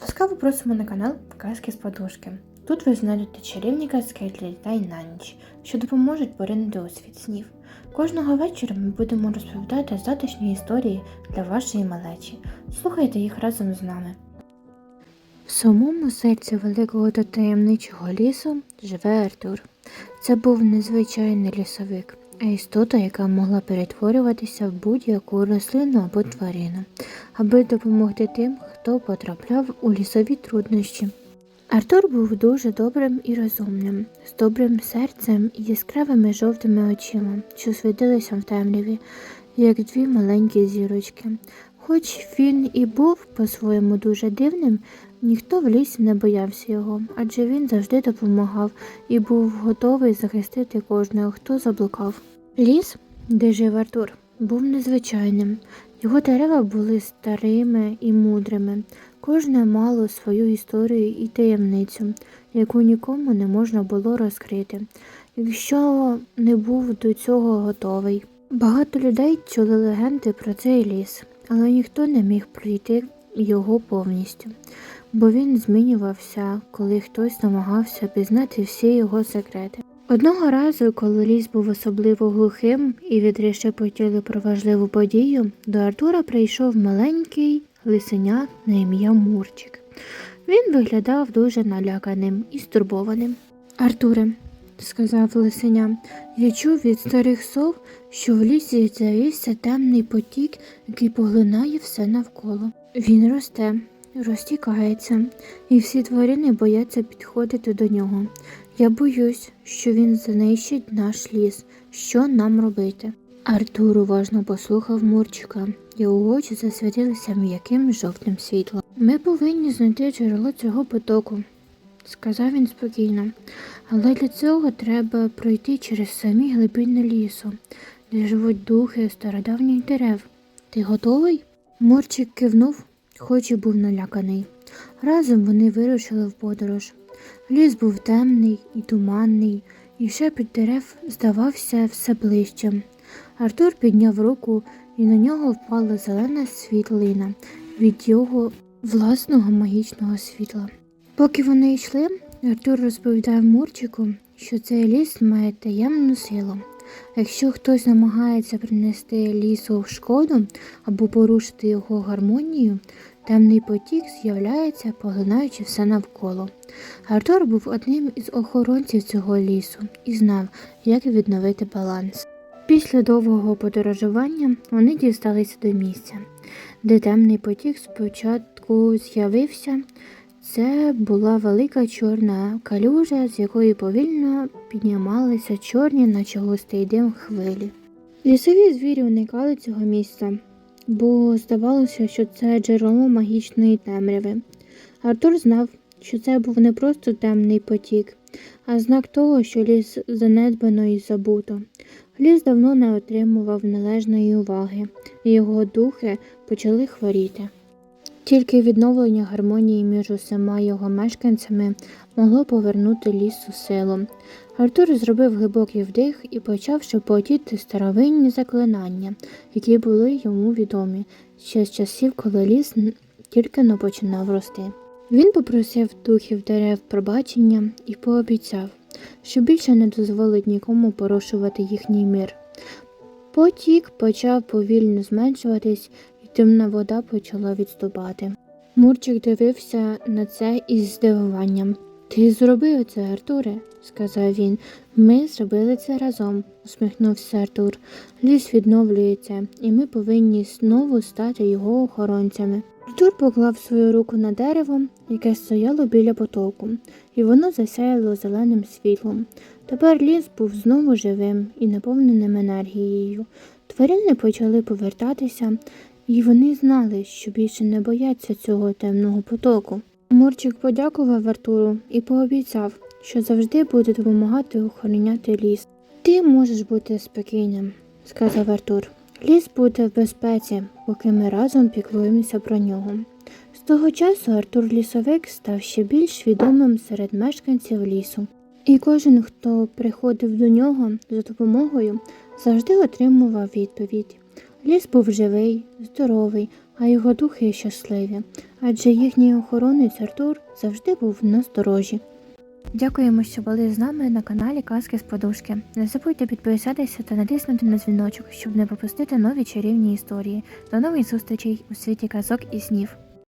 Ласкаво просимо на канал Казки з подушки. Тут ви знайдете чарівні казки для дітей на ніч, що допоможуть поринути у світ снів. Кожного вечора ми будемо розповідати затишні історії для вашої малечі. Слухайте їх разом з нами. В самому серці великого та таємничого лісу живе Артур. Це був незвичайний лісовик, істота, яка могла перетворюватися в будь-яку рослину або тварину, аби допомогти тим, хто потрапляв у лісові труднощі. Артур був дуже добрим і розумним, з добрим серцем і яскравими жовтими очима, що світилися в темряві, як дві маленькі зірочки. Хоч він і був по-своєму дуже дивним, ніхто в лісі не боявся його, адже він завжди допомагав і був готовий захистити кожного, хто заблукав. Ліс, де жив Артур, був незвичайним. Його дерева були старими і мудрими. Кожне мало свою історію і таємницю, яку нікому не можна було розкрити, якщо не був до цього готовий. Багато людей чули легенди про цей ліс, але ніхто не міг пройти його повністю, бо він змінювався, коли хтось намагався пізнати всі його секрети. Одного разу, коли ліс був особливо глухим і вітри шепотіли про важливу подію, до Артура прийшов маленький лисеня на ім'я Мурчик. Він виглядав дуже наляканим і стурбованим. Артуре, сказав лисеня, я чув від старих сов, що в лісі завівся темний потік, який поглинає все навколо. Він росте, розтікається, і всі тварини бояться підходити до нього. Я боюсь, що він знищить наш ліс. Що нам робити? Артур уважно послухав Мурчика, його очі засвітилися м'яким жовтим світлом. Ми повинні знайти джерело цього потоку, сказав він спокійно. Але для цього треба пройти через самі глибини лісу, де живуть духи стародавніх дерев. Ти готовий? Мурчик кивнув, хоч і був наляканий. Разом вони вирушили в подорож. Ліс був темний і туманний, і шепіт дерев здавався все ближчим. Артур підняв руку, і на нього впала зелена світлина від його власного магічного світла. Поки вони йшли, Артур розповідав Мурчику, що цей ліс має таємну силу. Якщо хтось намагається принести лісу в шкоду або порушити його гармонію, темний потік з'являється, поглинаючи все навколо. Артур був одним із охоронців цього лісу і знав, як відновити баланс. Після довгого подорожування вони дісталися до місця, де темний потік спочатку з'явився. Це була велика чорна калюжа, з якої повільно піднімалися чорні, наче густий дим хвилі. Лісові звірі уникали цього місця, бо здавалося, що це джерело магічної темряви. Артур знав, що це був не просто темний потік, а знак того, що ліс занедбано і забуто. Ліс давно не отримував належної уваги, і його духи почали хворіти. Тільки відновлення гармонії між усіма його мешканцями могло повернути лісу силу. Артур зробив глибокий вдих і почав шепотіти старовинні заклинання, які були йому відомі ще з часів, коли ліс тільки но починав рости. Він попросив духів дерев пробачення і пообіцяв, що більше не дозволить нікому порушувати їхній мир. Потік почав повільно зменшуватись, темна вода почала відступати. Мурчик дивився на це із здивуванням. Ти зробив це, Артуре, сказав він. Ми зробили це разом, усміхнувся Артур. Ліс відновлюється, і ми повинні знову стати його охоронцями. Артур поклав свою руку на дерево, яке стояло біля потоку, і воно засяяло зеленим світлом. Тепер ліс був знову живим і наповненим енергією. Тварини почали повертатися, і вони знали, що більше не бояться цього темного потоку. Мурчик подякував Артуру і пообіцяв, що завжди буде допомагати охороняти ліс. Ти можеш бути спокійним, сказав Артур. Ліс буде в безпеці, поки ми разом піклуємося про нього. З того часу Артур Лісовик став ще більш відомим серед мешканців лісу, і кожен, хто приходив до нього за допомогою, завжди отримував відповідь. Ліс був живий, здоровий, а його духи щасливі, адже їхній охоронець Артур завжди був на сторожі. Дякуємо, що були з нами на каналі Казки з Подушки. Не забудьте підписатися та натиснути на дзвіночок, щоб не пропустити нові чарівні історії. До нових зустрічей у світі казок і снів.